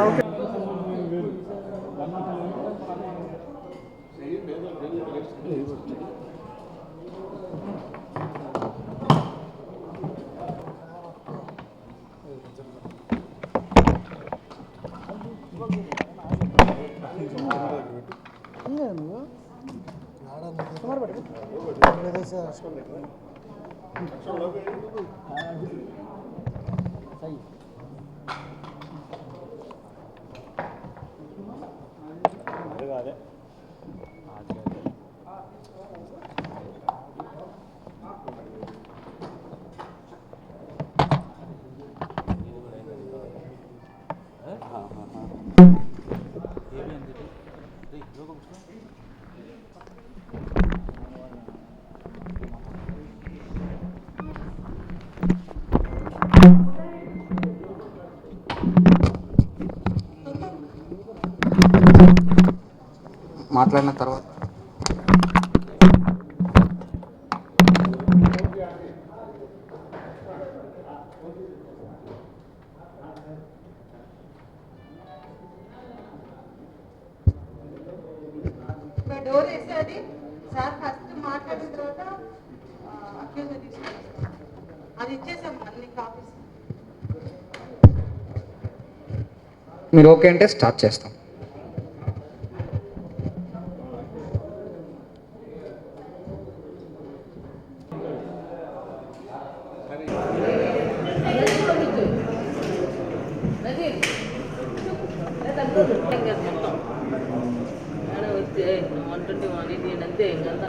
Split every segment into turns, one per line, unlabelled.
아, 오케이. ಇಲ್ಲ ನೀವು మాట్లాడిన తర్వాత.
డోర్ వేసేది. సార్ ఫస్ట్ మాట్లాడిన తర్వాత అక్యూజ్ అది ఇచ్చేసాం అన్ని కాపీస్.
మీరు ఓకే అంటే స్టార్ట్ చేస్తాం
మొత్తం ఆడ వచ్చి వన్ ట్వంటీ వన్ ఇది అంతే ఇంకంతా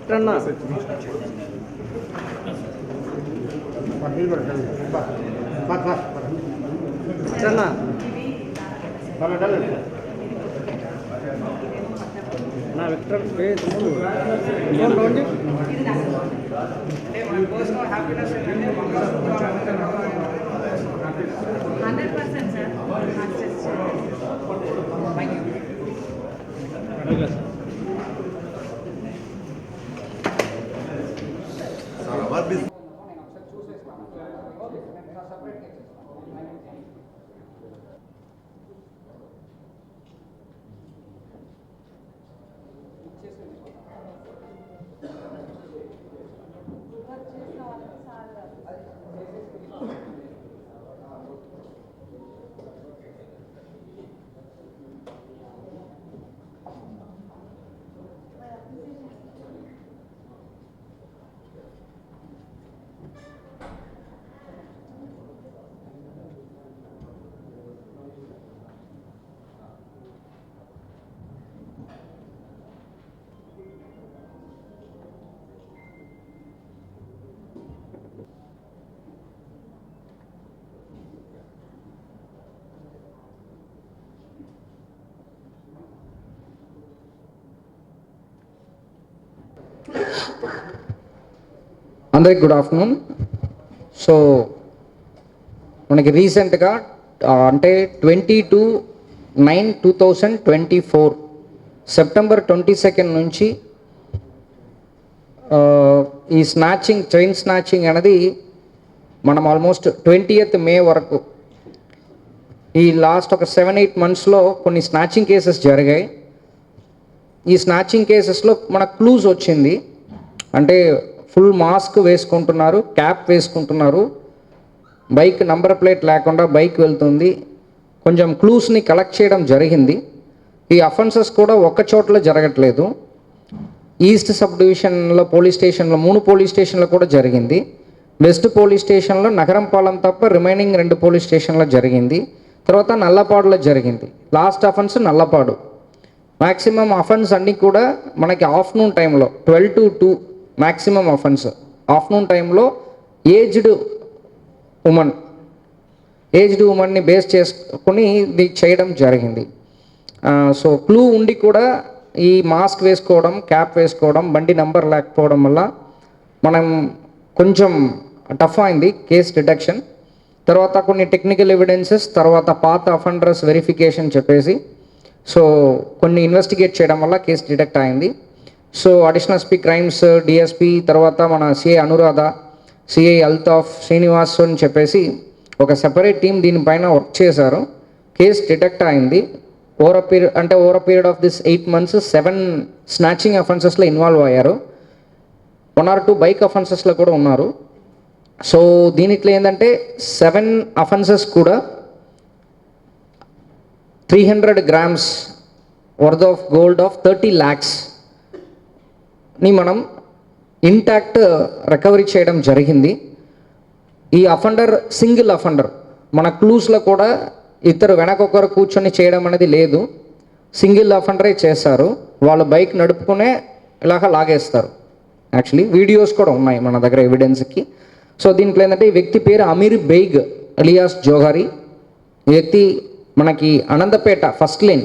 పెట్టన్నా పెట్టన్నా నా విక్టర్ పేజ్ చూడండి
హండ్రెడ్ పర్సెంట్ సార్
అందరికి గుడ్ ఆఫ్టర్నూన్ సో మనకి రీసెంట్గా అంటే twenty two nine two thousand twenty four September twenty second నుంచి ఈ స్నాచింగ్ చైన్ స్నాచింగ్ అనేది మనం ఆల్మోస్ట్ ట్వంటీయత్ మే వరకు ఈ లాస్ట్ ఒక సెవెన్ ఎయిట్ మంత్స్లో కొన్ని స్నాచింగ్ కేసెస్ జరిగాయి. ఈ స్నాచింగ్ కేసెస్లో మన క్లూజ్ వచ్చింది. అంటే ఫుల్ మాస్క్ వేసుకుంటున్నారు క్యాప్ వేసుకుంటున్నారు. బైక్ నంబర్ ప్లేట్ లేకుండా బైక్ వెళ్తుంది. కొంచెం క్లూస్ని కలెక్ట్ చేయడం జరిగింది. ఈ అఫెన్సెస్ కూడా ఒక్క చోట్ల జరగట్లేదు. ఈస్ట్ సబ్ డివిజన్లో పోలీస్ స్టేషన్లో మూడు పోలీస్ స్టేషన్లో కూడా జరిగింది. వెస్ట్ పోలీస్ స్టేషన్లో నగరంపాలెం తప్ప రిమైనింగ్ రెండు పోలీస్ స్టేషన్లో జరిగింది. తర్వాత నల్లపాడులో జరిగింది. Last offence Nallapadu. Maximum offence అన్నీ కూడా మనకి ఆఫ్టర్నూన్ టైంలో twelve to two maximum offence afternoon టైంలో ఏజ్డ్ ఉమెన్ ఏజ్డ్ ఉమెన్ని బేస్ చేసుకుని ఇది చేయడం జరిగింది. సో క్లూ ఉండి కూడా ఈ మాస్క్ వేసుకోవడం క్యాప్ వేసుకోవడం బండి నంబర్ లేకపోవడం వల్ల మనం కొంచెం టఫ్ అయింది కేస్ డిటెక్షన్ తర్వాత కొన్ని టెక్నికల్ ఎవిడెన్సెస్ తర్వాత పాత అఫెండర్స్ వెరిఫికేషన్ చెప్పేసి సో కొన్ని ఇన్వెస్టిగేట్ చేయడం వల్ల కేసు డిటెక్ట్ అయింది. So additional SP crimes DSP తర్వాత మన సిఐ అనురాధ సిఐ అల్తాఫ్ శ్రీనివాస్ అని చెప్పేసి ఒక సెపరేట్ టీం దీనిపైన వర్క్ చేశారు. కేసు డిటెక్ట్ అయింది. ఓవర్ పీరియడ్ అంటే over period of this eight months seven snatching అఫెన్సెస్లో involve అయ్యారు. వన్ ఆర్ టూ బైక్ అఫెన్సెస్లో కూడా ఉన్నారు. సో దీనిట్లో ఏంటంటే సెవెన్ అఫెన్సెస్ కూడా three hundred grams worth of gold of thirty lakhs ని మనం ఇంటాక్ట్ రికవరీ చేయడం జరిగింది. ఈ అఫెండర్ సింగిల్ అఫెండర్ మన క్లూస్లో కూడా ఇద్దరు వెనకొకరు కూర్చొని చేయడం అనేది లేదు. సింగిల్ అఫెండరే చేస్తారు వాళ్ళు బైక్ నడుపుకునే ఇలాగ లాగేస్తారు. యాక్చువల్లీ వీడియోస్ కూడా ఉన్నాయి మన దగ్గర ఎవిడెన్స్కి సో దీంట్లో ఏంటంటే ఈ వ్యక్తి పేరు అమీర్ బెయిగ్ అలియాస్ జోహారి. ఈ వ్యక్తి మనకి Anantapeta first lane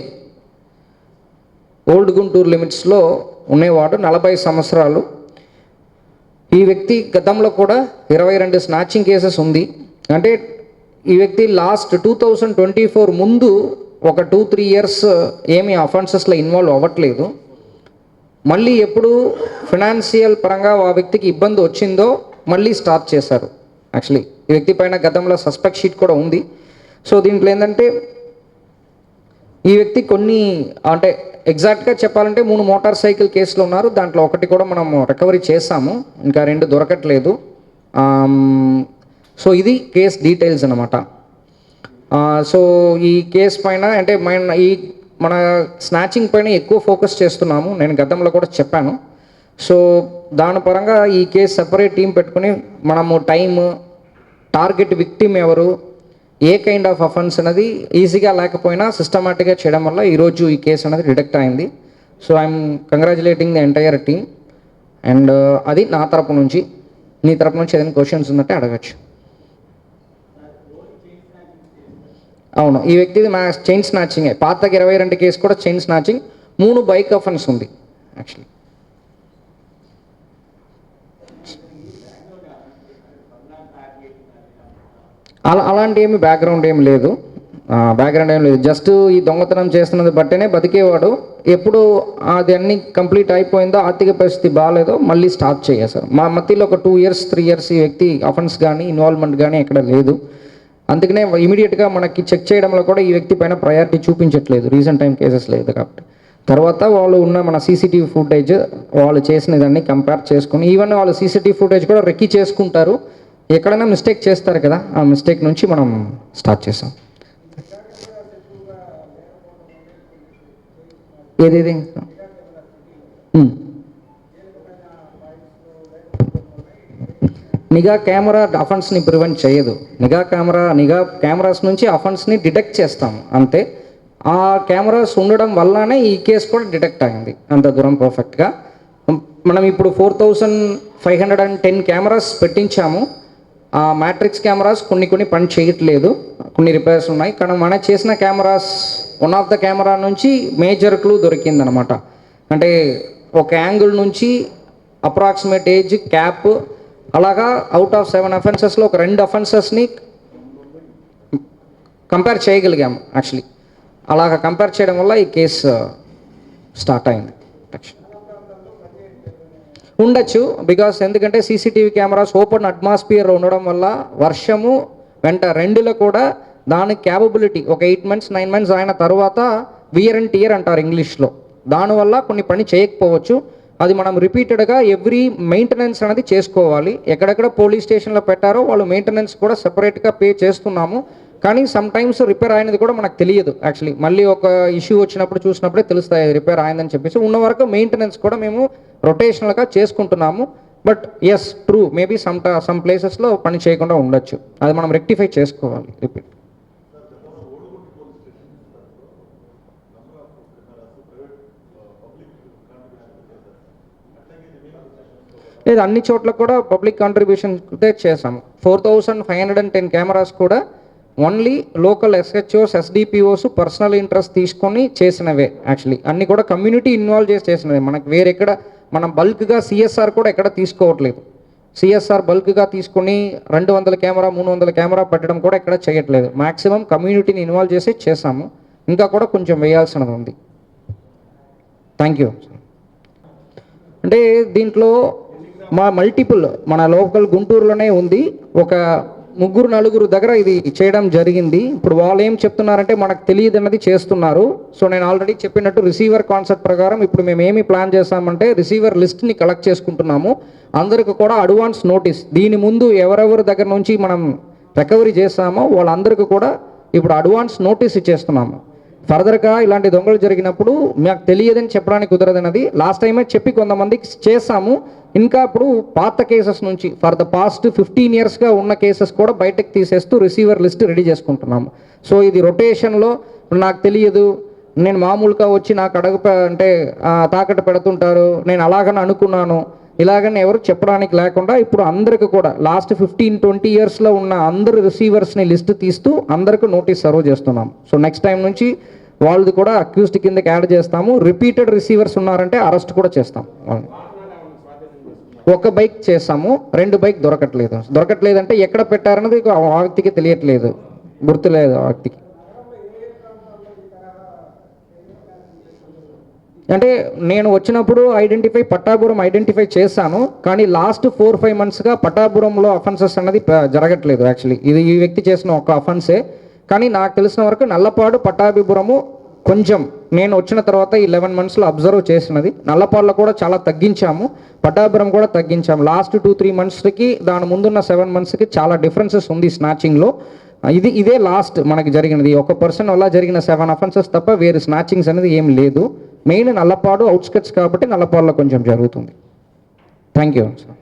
old Guntur లిమిట్స్లో ఉండేవాడు నలభై సంవత్సరాలు. ఈ వ్యక్తి గతంలో కూడా ఇరవై రెండు స్నాచింగ్ కేసెస్ ఉంది. అంటే ఈ వ్యక్తి last two thousand twenty four ముందు ఒక టూ త్రీ ఇయర్స్ ఏమీ అఫెన్సెస్లో ఇన్వాల్వ్ అవ్వట్లేదు. మళ్ళీ ఎప్పుడు ఫినాన్షియల్ పరంగా ఆ వ్యక్తికి ఇబ్బంది వచ్చిందో మళ్ళీ స్టార్ట్ చేశారు. యాక్చువల్లీ ఈ వ్యక్తి పైన గతంలో సస్పెక్ట్ షీట్ కూడా ఉంది. సో దీంట్లో ఏంటంటే ఈ వ్యక్తి కొన్ని అంటే ఎగ్జాక్ట్గా చెప్పాలంటే మూడు మోటార్ సైకిల్ కేసులు ఉన్నారు. దాంట్లో ఒకటి కూడా మనం రికవరీ చేసాము ఇంకా రెండు దొరకట్లేదు. సో ఇది కేస్ డీటెయిల్స్ అనమాట సో ఈ కేస్ పైన అంటే మన ఈ మన స్నాచింగ్ పైన ఎక్కువ ఫోకస్ చేస్తున్నాము. నేను గతంలో కూడా చెప్పాను. సో దాని పరంగా ఈ కేసు సపరేట్ టీం పెట్టుకుని మనము టైమ్ టార్గెట్ విక్టిమ్ ఎవరు ఏ కైండ్ ఆఫ్ అఫెన్స్ అనేది ఈజీగా లేకపోయినా సిస్టమాటిక్గా చేయడం వల్ల ఈరోజు ఈ కేసు అనేది డిటెక్ట్ అయింది. So I'm congratulating the entire team and అది నా తరపు నుంచి నీ తరపు నుంచి ఏదైనా క్వశ్చన్స్ ఉందంటే అడగచ్చు. అవును ఈ వ్యక్తిది మా చైన్ స్నాచింగ్ పాతకి ఇరవై రెండు కేసు కూడా చైన్ స్నాచింగ్ మూడు బైక్ అఫెన్స్ ఉంది యాక్చువల్లీ అలా అలాంటి ఏమి బ్యాక్గ్రౌండ్ ఏమి లేదు. బ్యాక్గ్రౌండ్ ఏం లేదు. జస్ట్ ఈ దొంగతనం చేస్తున్నది బట్టేనే బతికేవాడు. ఎప్పుడు అది అన్ని కంప్లీట్ అయిపోయిందో ఆర్థిక పరిస్థితి బాగాలేదో మళ్ళీ స్టార్ట్ చేసేసారు మా మధ్యలో ఒక టూ ఇయర్స్ త్రీ ఇయర్స్ ఈ వ్యక్తి అఫెన్స్ కానీ ఇన్వాల్వ్మెంట్ కానీ ఎక్కడ లేదు. అందుకనే ఇమీడియట్గా మనకి చెక్ చేయడంలో కూడా ఈ వ్యక్తి పైన ప్రయారిటీ చూపించట్లేదు. రీసెంట్ టైం కేసెస్ లేదు కాబట్టి. తర్వాత వాళ్ళు ఉన్న మన సీసీటీవీ ఫుటేజ్ వాళ్ళు చేసిన దాన్ని కంపేర్ చేసుకుని ఈవెన్ వాళ్ళు సీసీటీవీ ఫుటేజ్ కూడా రెక్కి చేసుకుంటారు. ఎక్కడైనా మిస్టేక్ చేస్తారు కదా ఆ మిస్టేక్ నుంచి మనం స్టార్ట్ చేసాం. ఏదేది? నిఘా కెమెరా అఫెన్స్ని ప్రివెంట్ చేయదు. నిఘా కెమెరా నిఘా కెమెరాస్ నుంచి అఫెన్స్ని డిటెక్ట్ చేస్తాము అంతే. ఆ కెమెరాస్ ఉండడం వల్లనే ఈ కేసు కూడా డిటెక్ట్ అయింది అంత దూరం పర్ఫెక్ట్గా మనం ఇప్పుడు four thousand five hundred and ten cameras పెట్టించాము. Matrix cameras కొన్ని కొన్ని పని చేయట్లేదు. కొన్ని రిపేర్స్ ఉన్నాయి. కానీ మన చేసిన cameras one of the camera నుంచి మేజర్ క్లూ దొరికిందనమాట. అంటే ఒక యాంగిల్ నుంచి అప్రాక్సిమేట్ ఏజ్ క్యాప్ అలాగా అవుట్ ఆఫ్ సెవెన్ అఫెన్సెస్లో ఒక రెండు అఫెన్సెస్ని కంపేర్ చేయగలిగాము యాక్చువల్లీ అలాగ కంపేర్ చేయడం వల్ల ఈ కేసు స్టార్ట్ uh, అయింది. ఉండొచ్చు బికాస్ ఎందుకంటే సీసీటీవీ కెమెరాస్ ఓపెన్ అట్మాస్ఫియర్ ఉండడం వల్ల వర్షము వెంట రెండులో కూడా దాని క్యాపబిలిటీ ఒక ఎయిట్ మంత్స్ నైన్ మంత్స్ అయిన తర్వాత వియర్ అండ్ టియర్ అంటారు ఇంగ్లీష్లో. దానివల్ల కొన్ని పని చేయకపోవచ్చు. అది మనం రిపీటెడ్గా ఎవ్రీ మెయింటెనెన్స్ అనేది చేసుకోవాలి. ఎక్కడెక్కడ పోలీస్ స్టేషన్లో పెట్టారో వాళ్ళు మెయింటెనెన్స్ కూడా సపరేట్గా పే చేస్తున్నాము. కానీ సమ్ టైమ్స్ రిపేర్ అయినది కూడా మనకు తెలియదు యాక్చువల్లీ మళ్ళీ ఒక ఇష్యూ వచ్చినప్పుడు చూసినప్పుడే తెలుస్తాయి రిపేర్ అయిందని చెప్పేసి. ఉన్న వరకు మెయింటెనెన్స్ కూడా మేము రొటేషనల్గా చేసుకుంటున్నాము. But yes true maybe some some ప్లేసెస్లో పని చేయకుండా ఉండొచ్చు. అది మనం రెక్టిఫై చేసుకోవాలి. రిపీట్ లేదు అన్ని చోట్ల కూడా పబ్లిక్ కాంట్రిబ్యూషన్ చేసాము four thousand five hundred and ten cameras కూడా only local SHOs SDPOs personal interest తీసుకొని చేసినవే యాక్చువల్లీ అన్ని కూడా కమ్యూనిటీ ఇన్వాల్వ్ చేసి చేసినవే. మనకు వేరెక్కడ మనం బల్క్గా సిఎస్ఆర్ కూడా ఎక్కడ తీసుకోవట్లేదు. సిఎస్ఆర్ బల్క్గా తీసుకొని రెండు వందల కెమెరా మూడు వందల కెమెరా పెట్టడం కూడా ఎక్కడ చేయట్లేదు. మాక్సిమం కమ్యూనిటీని ఇన్వాల్వ్ చేసి చేసాము ఇంకా కూడా కొంచెం వేయాల్సినది ఉంది. థ్యాంక్ యూ అంటే దీంట్లో మా మల్టిపుల్ మన లోకల్ గుంటూరులోనే ఉంది. ఒక ముగ్గురు నలుగురు దగ్గర ఇది చేయడం జరిగింది. ఇప్పుడు వాళ్ళు ఏం చెప్తున్నారంటే మనకు తెలియదు అన్నది చేస్తున్నారు. సో నేను ఆల్రెడీ చెప్పినట్టు రిసీవర్ కాన్సెప్ట్ ప్రకారం ఇప్పుడు మేము ఏమి ప్లాన్ చేస్తామంటే రిసీవర్ లిస్ట్ని కలెక్ట్ చేసుకుంటున్నాము. అందరికి కూడా అడ్వాన్స్ నోటీస్ దీని ముందు ఎవరెవరి దగ్గర నుంచి మనం రికవరీ చేస్తామో వాళ్ళందరికీ కూడా ఇప్పుడు అడ్వాన్స్ నోటీస్ ఇచ్చేస్తున్నాము. ఫర్దర్గా ఇలాంటి దొంగలు జరిగినప్పుడు మాకు తెలియదని చెప్పడానికి కుదరదన్నది. లాస్ట్ టైమే చెప్పి కొంతమందికి చేసాము ఇంకా ఇప్పుడు పాత కేసెస్ నుంచి ఫర్ ద పాస్ట్ ఫిఫ్టీన్ ఇయర్స్గా ఉన్న కేసెస్ కూడా బయటకు తీసేస్తూ రిసీవర్ లిస్ట్ రెడీ చేసుకుంటున్నాము. సో ఇది రొటేషన్లో నాకు తెలియదు. నేను మామూలుగా వచ్చి నాకు అడగ అంటే తాకట్టు పెడుతుంటారు. నేను అలాగని అనుకున్నాను. ఇలాగని ఎవరు చెప్పడానికి లేకుండా ఇప్పుడు అందరికి కూడా లాస్ట్ ఫిఫ్టీన్ ట్వంటీ ఇయర్స్లో ఉన్న అందరు రిసీవర్స్ని లిస్ట్ తీస్తూ అందరికి నోటీస్ సర్వ్ చేస్తున్నాం. సో నెక్స్ట్ టైం నుంచి వాళ్ళది కూడా అక్యూస్డ్ కిందకి యాడ్ చేస్తాము. రిపీటెడ్ రిసీవర్స్ ఉన్నారంటే అరెస్ట్ కూడా చేస్తాం. ఒక బైక్ చేస్తాము రెండు బైక్ దొరకట్లేదు. దొరకట్లేదంటే ఎక్కడ పెట్టారన్నది ఆ వ్యక్తికి తెలియట్లేదు. గుర్తులేదు ఆ వ్యక్తికి. అంటే నేను వచ్చినప్పుడు ఐడెంటిఫై పట్టాపురం ఐడెంటిఫై చేశాను కానీ లాస్ట్ ఫోర్ ఫైవ్ మంత్స్గా పట్టాపురంలో అఫెన్సెస్ అనేది జరగట్లేదు యాక్చువల్లీ ఇది ఈ వ్యక్తి చేసిన ఒక అఫెన్సే కానీ నాకు తెలిసిన వరకు నల్లపాడు పట్టాభిపురము కొంచెం నేను వచ్చిన తర్వాత ఈ లెవెన్ మంత్స్లో అబ్జర్వ్ చేసినది. నల్లపాడులో కూడా చాలా తగ్గించాము పట్టాపురం కూడా తగ్గించాము. లాస్ట్ టూ త్రీ మంత్స్కి దాని ముందున్న సెవెన్ మంత్స్కి చాలా డిఫరెన్సెస్ ఉంది స్నాచింగ్లో ఇది ఇదే లాస్ట్ మనకి జరిగినది. ఒక పర్సన్ వల్ల జరిగిన సెవెన్ అఫెన్సెస్ తప్ప వేరే స్నాచింగ్స్ అనేది ఏం లేదు. మెయిన్ నల్లపాడు అవుట్స్కట్స్ కాబట్టి నల్లపాడులో కొంచెం జరుగుతుంది. Thank you sir